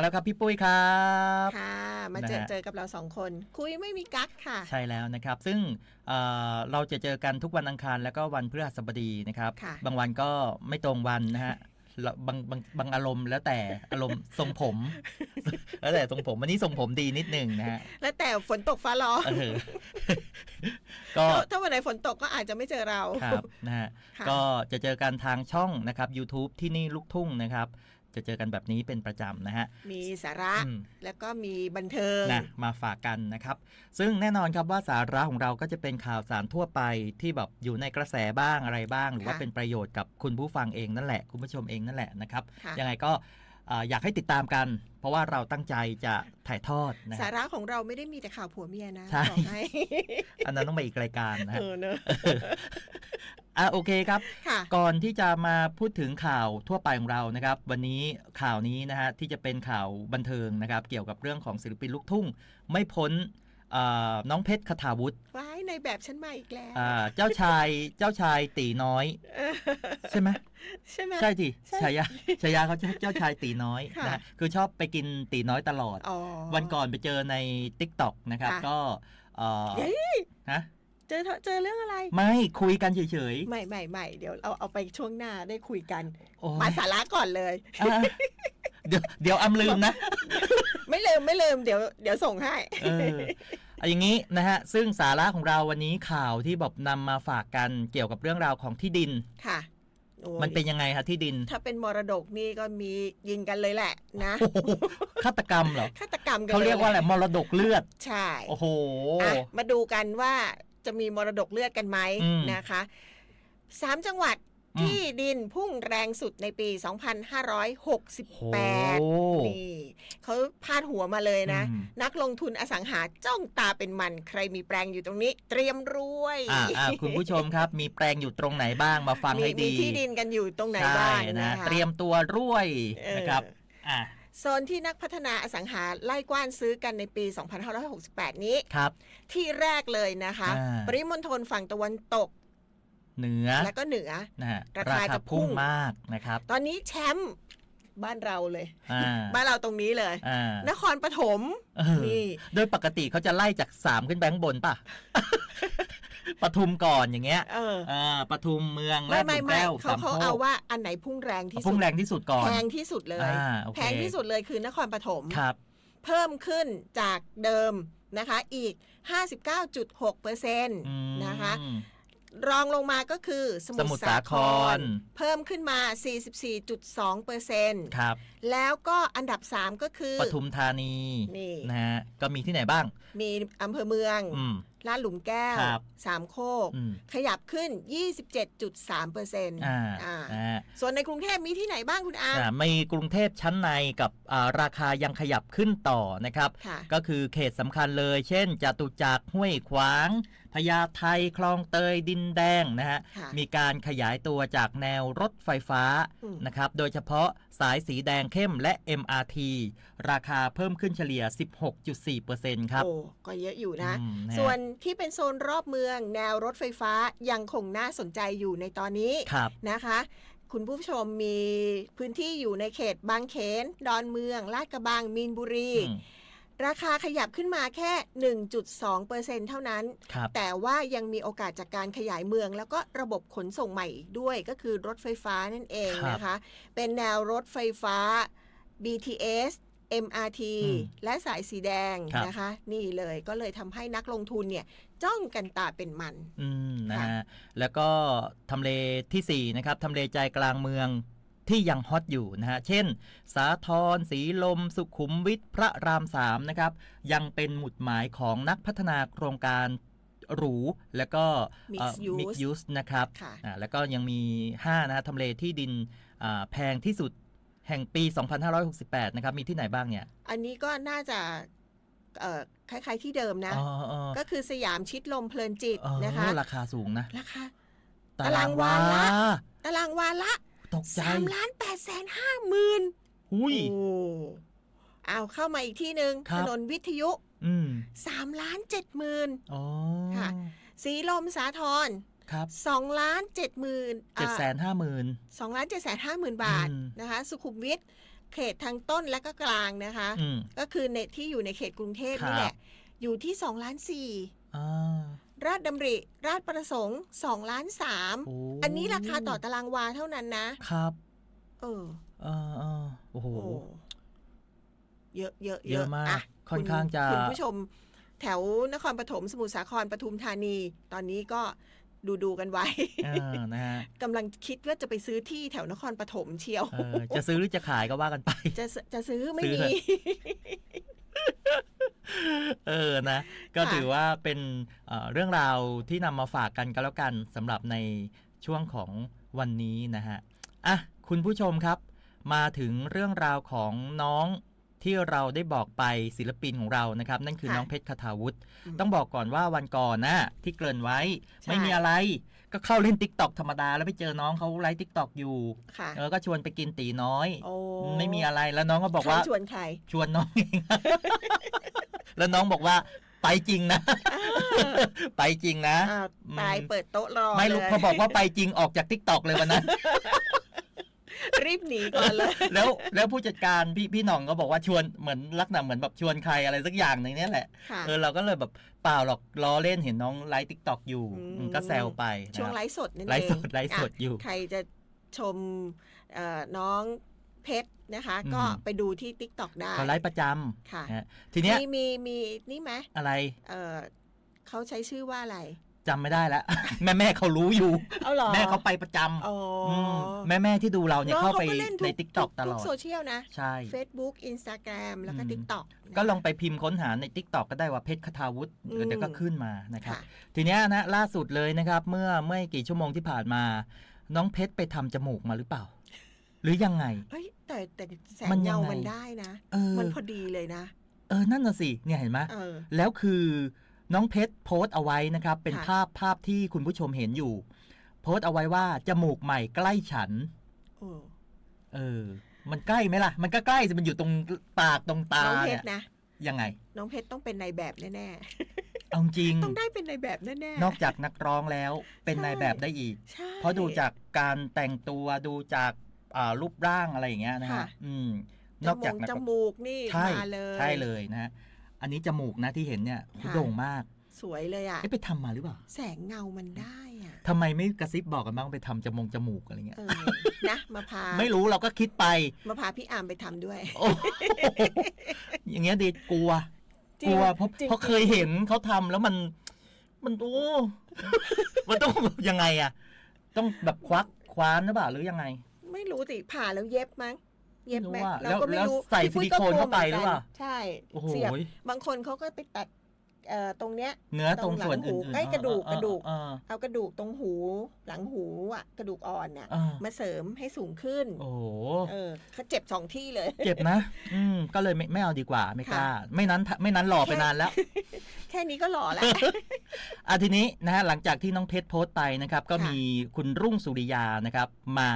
แล้วครับพี่ปุ้ยครับค่ะ มาเจอนะฮะเจอกับเราสองคน คุยไม่มีกั๊กค่ะ ใช่แล้วนะครับ ซึ่งเอ่อเราจะเจอกันทุกวันอังคารแล้วก็วันพฤหัสบดีนะครับค่ะบางวันก็ไม่ตรงวันนะฮะแล้วบางบางบางอารมณ์แล้วแต่อารมณ์ทรงผม แล้วแต่ทรงผมวันนี้ทรงผมดีนิดหนึ่งนะฮะแล้วแต่ฝนตกฟ้าร้องเออก็ถ้าถ้าวันไหนฝนตกก็อาจจะไม่เจอเราครับนะฮะค่ะก็จะเจอกันทางช่องนะครับ YouTube ที่นี่ลูกทุ่งนะครับ จะเจอกันแบบนี้เป็นประจำนะฮะ มีสาระอืมแล้วก็มีบันเทิงนะมาฝากกันนะครับ ซึ่งแน่นอนครับว่าสาระของเราก็จะเป็นข่าวสารทั่วไปที่แบบอยู่ในกระแสบ้างอะไรบ้าง หรือว่าค่ะเป็นประโยชน์กับคุณผู้ฟังเองนั่นแหละคุณผู้ชมเองนั่นแหละนะครับค่ะยังไงก็เอ่ออยากให้ติดตามกัน เพราะว่าเราตั้งใจจะถ่ายทอดนะสาฮะระของเราไม่ได้มีแต่ข่าวผัวเมียนะใช่บอกให้อันนั้นต้องไปอีกรายการนะฮะเออเนอะ อะโอเคครับ ค่ะ ก่อนที่จะมาพูดถึงข่าวทั่วไปของเรานะครับ วันนี้ข่าวนี้นะฮะที่จะเป็นข่าวบันเทิงนะครับ เกี่ยวกับเรื่องของศิลปินลูกทุ่ง ไม่พ้นเอ่อน้องเพชรคทาวุฒิว้ายในแบบฉันมาอีกแล้ว อ่าเจ้าชายเจ้าชายตีน้อย ใช่ไหมใช่ไหม ใช่สิใช่ฉายาฉายาเขาเจ้าชายตีน้อยค่ะนะฮะคือชอบไปกินตีน้อยตลอด อ๋อ วันก่อนไปเจอใน t ิ k t o k นะครับค่ะก็เอ่อเฮ้ยฮะเจอเจอเรื่องอะไร ไม่คุยกันเฉยไม่ไม่ไม่เดี๋ยวเอาเอาไปช่วงหน้าได้คุยกันๆโอ้ยมาสาระก่อนเลยอะเดี๋ยวเดี๋ยวอำลืมนะ ไม่ลืมไม่ลืมเดี๋ยวเดี๋ยวส่งให้เออเอาอย่างนี้นะฮะ ซึ่งสาระของเราวันนี้ข่าวที่แบบนำมาฝากกันเกี่ยวกับเรื่องราวของที่ดินค่ะโอ้ยมันเป็นยังไงฮะที่ดิน ถ้าเป็นมรดกนี่ก็มียิงกันเลยแหละนะโอ้โหฆาตกรรมเหรอฆาตกรรมกันเขาเรียกว่าอะไรลมรดกเลือด ใช่ โอ้โหอะมาดูกันว่า จะมีมรดกเลือดกันไหมอืม นะคะสามจังหวัดอืมที่ดินพุ่งแรงสุดในปี2568โอ้นี่เขาพาดหัวมาเลยนะ อืม นักลงทุนอสังหาจ้องตาเป็นมัน ใครมีแปลงอยู่ตรงนี้ เตรียมรวยอ่าอ่าคุณผู้ชมครับ มีแปลงอยู่ตรงไหนบ้างมาฟังมีให้มีดีที่ดินกันอยู่ตรงไหนใช่บ้างนะนะคะ เตรียมตัวรวยเออ นะครับ อ่า โซนที่นักพัฒนาอสังหาไล่กว้านซื้อกันในปี 2568 นี้ ครับ ที่แรกเลยนะคะ อ่า ปริมณฑลฝั่งตะวันตกเหนือและก็เหนือ นะฮะราราคาคาจะพุ่พุ่งงมากนะครับตอนนี้แชมป์บ้านเราเลย อ่าบ้านเราตรงนี้เลย อ่านครปฐมเออนี่ โดยปกติเขาจะไล่จากสามขึ้นไปข้างบนป่ะ ปทุมก่อนอย่างเงี้ยเอออ่าปทุมเมืองไม่และไม่สุไม่แก้วเขาสามเขาโคเอากว่าอันไหนพุ่งแรงที่เอาสุพุ่ดงแรงที่สุดก่อน แพงที่สุดเลย อ่าโอเค แพงที่สุดเลยคือนครปฐม ครับ เพิ่มขึ้นจากเดิมนะคะอีก 59.6เปอร์เซ็นต์อืมนะคะ รองลงมาก็คือสมุสมุทรสาครเพิ่มขึ้นมา 44.2เปอร์เซ็นต์ครับแล้วก็อันดับ 3 ก็คือ ปทุมธานีนี่ นะฮะก็มีที่ไหนบ้าง มีอำเภอเมือง อืม ลาดหลุมแก้ว ครับสามโคก อืม ขยับขึ้น 27.3เปอร์เซ็นต์อ่านะฮะส่วนในกรุงเทพมีที่ไหนบ้างคุณอาร์ม อ่ามีกรุงเทพชั้นในกับอ่าราคายังขยับขึ้นต่อนะครับ ค่ะก็คือเขตสำคัญเลย เช่นจตุจักรห้วยขวางพญาไทคลองเตยดินแดงนะฮะ ค่ะมีการขยายตัวจากแนวรถไฟฟ้าอืมนะครับ โดยเฉพาะ สายสีแดงเข้มและ MRT ราคาเพิ่มขึ้นเฉลี่ย 16.4%ครับ โอ้ ก็เยอะอยู่นะ อืมนะฮะส่วนที่เป็นโซนรอบเมือง แนวรถไฟฟ้ายังคงน่าสนใจอยู่ในตอนนี้ครับ นะคะ คุณผู้ชมมีพื้นที่อยู่ในเขตบางเขน ดอนเมือง ลาดกระบังมีนบุรี อืม ราคาขยับขึ้นมาแค่ 1.2%เท่านั้นครับแต่ว่ายังมีโอกาสจากการขยายเมือง แล้วก็ระบบขนส่งใหม่อีกด้วยก็คือรถไฟฟ้านั่นเองครับนะคะ เป็นแนวรถไฟฟ้า BTS MRT อืมและสายสีแดงครับนะคะ นี่เลยก็เลยทำให้นักลงทุนเนี่ยจ้องกันตาเป็นมัน อืมนะค่ะฮะแล้วก็ทำเลทีสี่ 4 นะครับทำเลใจกลางเมือง ที่ยังฮอตอยู่นะฮะ เช่น สาทรสีลม สุขุมวิทพระรามสามนะครับ ยังเป็นหมุดหมายของนักพัฒนาโครงการหรู แล้วก็ Mixed use มิกยูสนะครับค่ะอ่าแล้วก็ยังมี 5 นะฮะทำเลที่ดินอ่าแพงที่สุดแห่งปี 2568 นะครับ มีที่ไหนบ้างเนี่ยอันนี้ก็น่าจะเอ่อคล้ายๆที่เดิมนะ อ๋ออ๋อก็คือสยามชิดลมเพลินจิตอ๋อนะคะ ราคาสูงนะ ราคา ตารางวาตารางวาละ ตารางวาละ ตกใจสามล้านแปดแสนห้าหมื่นหุย โอ้เอาเข้ามาอีกที่หนึ่งครัถบ นนวิทยุอืมสามล้านเจ็ดหมื่น อ๋อค่ะ สีลมสาทรครับสองล้านเจ็ดหมื่นเจ็ดแสนห้าหมื่น สองล้านเจ็ดแสนห้าหมื่นบาทอืม นะคะ สุขุมวิทเขตทางต้นและก็กลางนะคะ อืม ก็คือในที่อยู่ในเขตกรุงเทพครับนี่แหละ อยู่ที่2ล้านสี่ อ่า ราชดำริ ราชประสงค์2ล้านสามโอันนี้ราคาต่อตารางวาเท่านั้นนะ ครับ เออเออเออโอ้โห โอ้เยอะเยอะเยอะมากอ่ค่อนข้างจะคุณผู้ชม แถวนครปฐมสมุทรสาครปทุมธานี ตอนนี้ก็ดูดูๆกันไว้เออนะฮะกำลังคิดว่าจะไปซื้อที่แถวนครปฐมเชียวเออจะซื้อหรือจะขายก็ว่ากันไป จะซื้อจะซื้อไม่ซื้อมี เถอะเออนะ ก็ค่ะถือว่าเป็นเอ่อเรื่องราวที่นำมาฝากกันก็แล้วกันสำหรับในช่วงของวันนี้นะฮะอะคุณผู้ชมครับ มาถึงเรื่องราวของน้องที่เราได้บอกไปศิลปินของเรานะครับ นั่นคือค่ะน้องเพชรคทาวุฒิอืมต้องบอกก่อนว่าวันก่อนนะที่เกริ่นไว้ใช่ไม่มีอะไร ก็เข้าเล่นติ๊กต็อกธรรมดา แล้วไปเจอน้องเขาไลฟ์ติ๊กต็อกอยู่ค่ะเออก็ชวนไปกินตีน้อยโอ้ไม่มีอะไรแล้วน้องก็บอกว่าใครชวนใครชวนน้องเอง แล้วน้องบอกว่าไปจริงนะ ไปจริงนะอ่าอืมตายเปิดโต๊ะรอไม่รู้เลยพอบอกว่าไปจริงออกจากทิกตอกเลยวันนั้นรีบหนีก่อนเลย แล้วแล้วผู้จัดการพี่พี่หน่องก็บอกว่าชวนเหมือนลักษณะเหมือนแบบชวนใครอะไรสักอย่างหนึ่งเนี่ยแหละค่ะเออเราก็เลยแบบเปล่าหรอกล้อเล่นเห็นน้องไลฟ์ทิกตอกอยู่อืมอืมก็แซวไปนะช่วงไลฟ์สดนั่นเองไลฟ์สดไลฟ์สดะอยู่ ใครจะชมเอ่อน้อง เพชรนะคะอืมก็ไปดูที่ t ิ k t o k ได้เขาไลฟ์ประจค่ะำนะฮะทีเนี้ยมีมีมีนี่ไหมอะไรเออเขาใช้ชื่อว่าอะไรจำไม่ได้แล้วแม่แม่เขารู้อยู่เอาเหรอแม่เขาไปประจำอ๋อมแม่แม่ที่ดูเราเนี่ยน้องเข้าไปก็ล่นในทุทิกตอกตลทุอดโซเชียลนะ ใช่ Facebook Instagram แล้วก็อืม TikTok ก็ลองไปพิมพ์ค้นหาใน t ิ k t o k ก็ได้ว่าเพชรคทาวุฒิอืมเดี๋ยวก็ขึ้นมานะครับค่ะทีเนี้ยนะล่าสุดเลยนะครับ เมื่อเมื่อกี่ชั่วโมงที่ผ่านมา น้องเพชรไปทำจมูกมาหรือเปล่า หรือยังไง เฮ้ยแต่แต่แสมังนยังเงาไงมันได้นะ เออ มันพอดีเลยนะ เออ นั่นน่ะสิ เนี่ยเห็นไหมเออ แล้วคือน้องเพชรโพสต์เอาไว้นะครับ เป็นค่ะ ภาพภาพที่คุณผู้ชมเห็นอยู่ โพสต์เอาไว้ว่าจมูกใหม่ใกล้ฉัน โอ้เออ มันใกล้ไหมล่ะ มันก็ใกล้สิมันอยู่ตรงปากตรงตาน้องเพเนี่ชยรนะ ยังไง น้องเพชรต้องเป็นนายแบบแน่เอาจริง ๆ ต้องได้เป็นนายแบบแน่ๆ นอกจากนักร้องแล้วเป็นใช่ นายแบบได้อีก ใช่เพราะดูจากการแต่งตัวดูจากอ่า รูปร่างอะไรอย่างเงี้ยนะฮะค่ะอืมจนอกจากมูกนักจมูกนี่ใช่มาเลยใช่เลยนะฮะอันนี้จมูกนะที่เห็นเนี่ยค่ะโด่งมากสวยเลยอะเอ๊ะไปทำมาหรือเปล่า แสงเงามันได้อะทำไมไม่กระซิบบอกกันบ้างไปทำจมูกจมูกอะไรเงี้ยเออนะมาพาไม่รู้เราก็คิดไปมาพาพี่อามไปทำด้วยโอ้โหอย่างเงี้ยดีกลัวจริงกลัวเพราะจริงเพราะเคยเห็นเขาทำแล้วมันมันโอ้มันต้องแบบยังไงอะต้องแบบควักคว้านหรือเปล่าหรือยังไง ไม่รู้สิผ่าแล้วเย็บมั้ง เย็บไหมไม่รู้อะเราก็ไม่แล้วรู้ใส่พี่ปุ้ยซิลิโคนก็กวเข้าไปมืนหรือเปล่ากันใช่โอ้โหเสียบบางคนเขาก็ไปตัดเอ่อตรงเนี้ย เนื้อตรงส่วนตรงหลังหูอื่นๆเอ้ยกระดูกเออกระดูก เออเอากระดูกตรงหูหลังหูอะกระดูกอ่อนน่ะเออมาเสริมให้สูงขึ้น โอ้โห เออเขาเจ็บสองที่เลย เจ็บนะ อืม ก็เลยไม่ไม่เอาดีกว่าไม่กล้า ไม่นั้นไม่นั้นหล่อไปนานแล้ว แค่นี้ก็หล่อแล้ว อะทีนี้นะฮะหลังจากที่น้องเพชรโพสต์ไปนะครับ ก็ค่ะมีคุณรุ่งสุริยานะครับ มา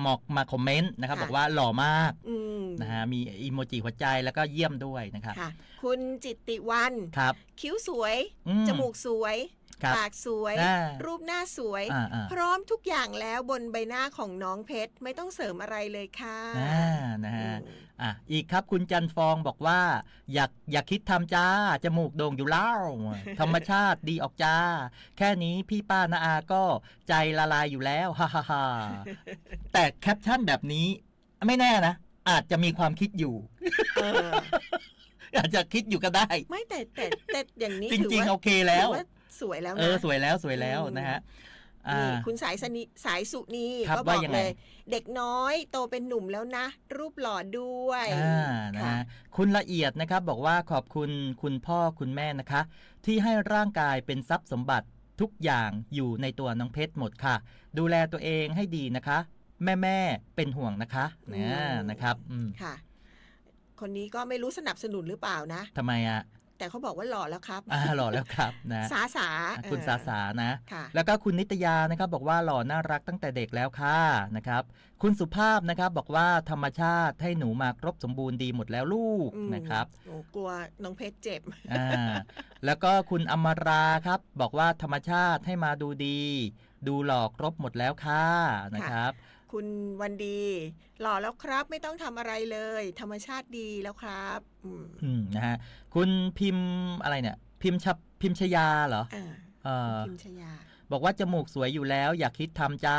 หมอกมาคอมเมนต์นะครับ ค่ะ บอกว่าหล่อมากอืมนะฮะมีอีโมจิหัวใจแล้วก็เยี่ยมด้วยนะครับค่ะ คุณจิตติวัน ครับคิ้วสวย อืจมูกสวยครับ ปากสวยอ่ารูปหน้าสวยอ่าอ่าพร้อมทุกอย่างแล้วบนใบหน้าของน้องเพชรไม่ต้องเสริมอะไรเลยค่ะอ่านะฮะอืมอะอีกครับคุณจันฟองบอกว่า อยากอยากคิดทำจ้า จมูกโด่งอยู่แล้ว ธรรมชาติดีออกจ้า แค่นี้พี่ป้านาอาก็ใจละลายอยู่แล้วฮ่าฮ่าฮ่าแต่แคปชั่นแบบนี้ ไม่แน่นะ อาจจะมีความคิดอยู่เอออาจจะคิดอยู่ก็ได้ ไม่แต่แต่แต่อย่างนี้จถือริงๆว่าโอเคแล้วถือว่า สวยแล้วเอนะอสวยแล้วสวยแล้วอืมนะฮะอ่นี่าคุณสายสนิสายสุนีครับก็บว่าอกยังไงเลย เด็กน้อยโตเป็นหนุ่มแล้วนะ รูปหล่อด้วยอ่านะค่ะฮะคุณละเอียดนะครับบอกว่าขอบคุณคุณพ่อคุณแม่นะคะ ที่ให้ร่างกายเป็นทรัพย์สมบัติทุกอย่างอยู่ในตัวน้องเพชรหมดค่ะ ดูแลตัวเองให้ดีนะคะ แม่แม่ๆเป็นห่วงนะคะนะนะครับอืมค่ะ คนนี้ก็ไม่รู้สนับสนุนหรือเปล่านะทำไมอะ แต่เขาบอกว่าหล่อแล้วครับอ่าหล่อแล้วครับนะสาสาอะคุณเออสาสานะค่ะแล้วก็คุณนิตยานะครับบอกว่าหล่อน่ารักตั้งแต่เด็กแล้วค่ะนะครับคุณสุภาพนะครับบอกว่าธรรมชาติให้หนูมาครบสมบูรณ์ดีหมดแล้วลูกอืมนะครับโอ้กลัวน้องเพชรเจ็บอ่าแล้วก็คุณอมราครับบอกว่าธรรมชาติให้มาดูดี ดูหล่อครบหมดแล้วค่ะนะครับ คุณวันดี หล่อแล้วครับไม่ต้องทำอะไรเลย ธรรมชาติดีแล้วครับ อืมอืมนะฮะคุณพิมพ์อะไรเนี่ย พิมพ์ชับพิมพ์ชยาเหรออ่าเออพิมชยา บอกว่าจมูกสวยอยู่แล้ว อยากคิดทำจ้า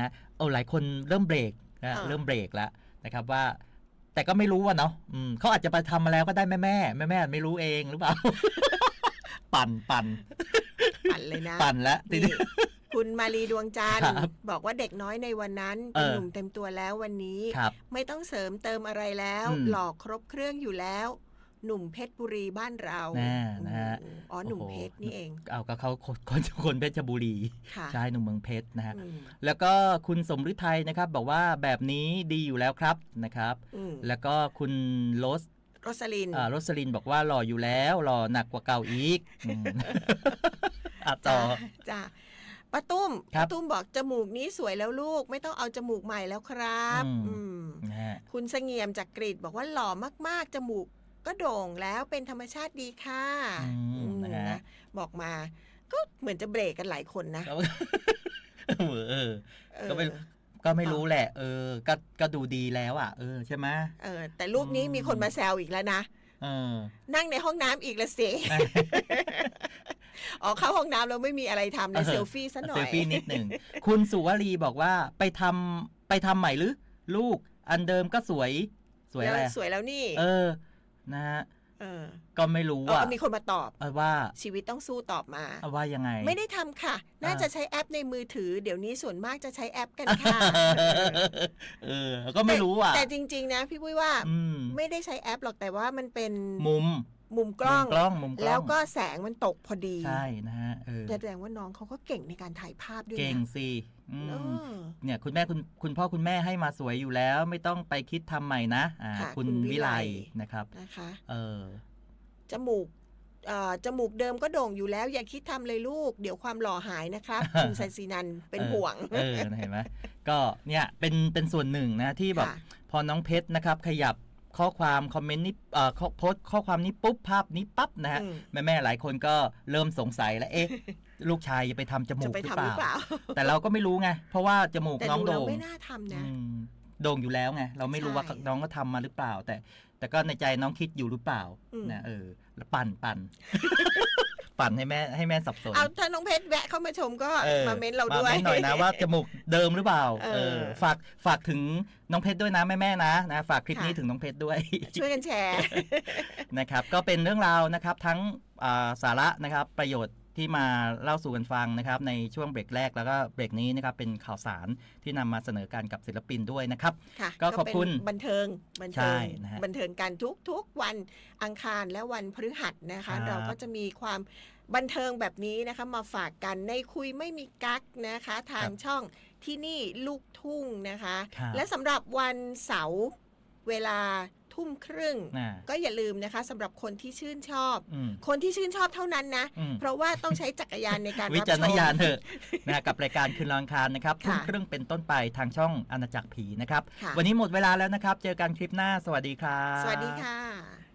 นะโอ้หลายคนเริ่มเบรกนะอ่า เริ่มเบรกแล้วนะครับว่า แต่ก็ไม่รู้ว่าเนาะอืมเขาอาจจะไปทำมาแล้วก็ได้แม่แม่แม่แม่ๆไม่รู้เองหรือเปล่า ปั่นปั่น ปั่นเลยนะปั่นแล้วทีนี่นี้ คุณมารีดวงจันทครัร์บบอกว่าเด็กน้อยในวันนั้นเอเป็นอหนุ่มเต็มตัวแล้ววันนี้ ครับ ไม่ต้องเสริมเติมอะไรแล้ว อืมหล่อครบเครื่องอยู่แล้ว หนุ่มเพชรบุรีบ้านเราแน่นะฮะอืมอ๋อหนุ่มโอ้โหเพชรนี่เองเอาก็เขาคนคนคนเพชรบุรีค่ะใช่หนุ่มเมืองเพชรนะฮะ อืมแล้วก็คุณสมฤทัยนะครับบอกว่าแบบนี้ดีอยู่แล้วครับนะครับ อืมแล้วก็คุณโรสโรสลิน อ่าโรสลินบอกว่าหล่ออยู่แล้วหล่อหนักกว่าเก่าอีกอืม อะต่อ จ้าป้าตุ้มครับ ป้าตุ้มบอกจมูกนี้สวยแล้วลูก ไม่ต้องเอาจมูกใหม่แล้วครับ อืมอืมนะฮะคุณเสงี่ยมจากกรีฑบอกว่าหล่อมาก ๆ จมูกก็โด่งแล้วเป็นธรรมชาติดีค่ะอืมอืมนะฮะนะบอกมา ก็เหมือนจะเบรกกันหลายคนนะก็เออเออ เออ ก็ไม่ก็ไม่รู้แหละ เออ ก็ก็ดูดีแล้วอะ เออใช่ไหมเออ แต่รูปนี้อืมมีคนมาแซวอีกแล้วนะ เออ นั่งในห้องน้ำอีกละสิ อ๋อเข้าห้องน้ำแล้วไม่มีอะไรทำเลยเออเซลฟี่ซะหน่อยเซลฟี่นิดหนึ่ง คุณสุวรีบอกว่าไปทำไปทำใหม่หรือ ลูกอันเดิมก็สวย สวยอะไรแล้วอะสวยแล้วนี่ เออ นะฮะเออก็ไม่รู้เอออะมีคนมาตอบเอาว่าชีวิตต้องสู้ตอบมาเอาว่ายังไง ไม่ได้ทำค่ะน่าอ่าจะใช้แอปในมือถือ เดี๋ยวนี้ส่วนมากจะใช้แอปกันค่ะเออ ก็ไม่รู้อะ แต่จริง ๆ นะ พี่ปุ้ยว่าอืมไม่ได้ใช้แอปหรอกแต่ว่ามันเป็นมุม มุมกล้อง มุมกล้องมุมกล้อง แล้วก็แสงมันตกพอดีใช่นะฮะเออแสดงว่าน้องเขาก็เก่งในการถ่ายภาพด้วยเก่งนะสิอืม เออ เนี่ยคุณแม่คุณคุณพ่อคุณแม่ให้มาสวยอยู่แล้ว ไม่ต้องไปคิดทำใหม่นะอ่าค่ะคุณคุณวิวิไลไล นะครับ นะคะ เออ จมูกเอ่อจมูกเดิมก็โด่งอยู่แล้ว อย่าคิดทำเลยลูก เดี๋ยวความหล่อหายนะครับ คุณไซซีนันเป็นเออห่วงเออเห็นไหมก็เนี่ยเป็นเป็นส่วนหนึ่งนะที่แบบ ค่ะ พอน้องเพชรนะครับ ขยับ ข้อความคอมเมนต์นี้เอ่อข้อโพสต์ข้อความนี้ปุ๊บภาพนี้ปั๊บนะฮะอืมแม่แม่ๆหลายคนก็เริ่มสงสัยแล้วเอ๊ะลูกชายจะไปทำจมูจะกไปหรือทำเปหรือเปล่าล่า แต่เราก็ไม่รู้ไง เพราะว่าจมูกแต่น้องดูแล้วโด่งไม่น่าทำนะอืมโด่งอยู่แล้วไง เราไม่รู้ว่าใช่น้องก็ทำมาหรือเปล่า แต่ แต่ก็ในใจน้องคิดอยู่หรือเปล่าอืมนะเออแล้วปั่นปั่น ปั่นให้แม่ให้แม่สับสนเอาถ้าน้องเพชรแวะเข้ามาชมก็ออมาเม้นเราด้วยมาเม้นหน่อยนะว่าจมูกเดิมหรือเปล่าเออเออฝากฝากถึงน้องเพชรด้วยนะแม่แม่ๆนะนะ ฝากคลิปนี้ค่ะถึงน้องเพชรด้วย ช่วยกันแชร์นะครับ ก็เป็นเรื่องราวนะครับ ทั้งอ่าสาระนะครับประโยชน์ ที่มาเล่าสู่กันฟังนะครับในช่วงเบรกแรกแล้วก็เบรกนี้นะครับเป็นข่าวสารที่นำมาเสนอกันกับศิลปินด้วยนะครับค่ะก็ขอบคุณเป็นบันเทิงบันใช่เทิงนะฮะบันเทิงกันทุกทุกวันอังคารและวันพฤหัสนะครัคะบเราก็จะมีความบันเทิงแบบนี้นะคะมาฝากกันในคุยไม่มีกั๊กนะคะ ทางช่องที่นี่ลูกทุ่งนะคะครับและสำหรับวันเสาร์เวลา ทุ่มครึ่งอ่าก็อย่าลืมนะคะสำหรับคนที่ชื่นชอบอืมคนที่ชื่นชอบเท่านั้นนะอืมเพราะว่าต้องใช้จักรยานในการวิรับจารชณมญาณเถอะนะกับรายการคืนลองคารนะครับทุ่มค่ะครึ่งเป็นต้นไปทางช่องอาณาจักรผีนะครับค่ะวันนี้หมดเวลาแล้วนะครับ เจอกันคลิปหน้า สวัสดีครับ สวัสดีค่ะ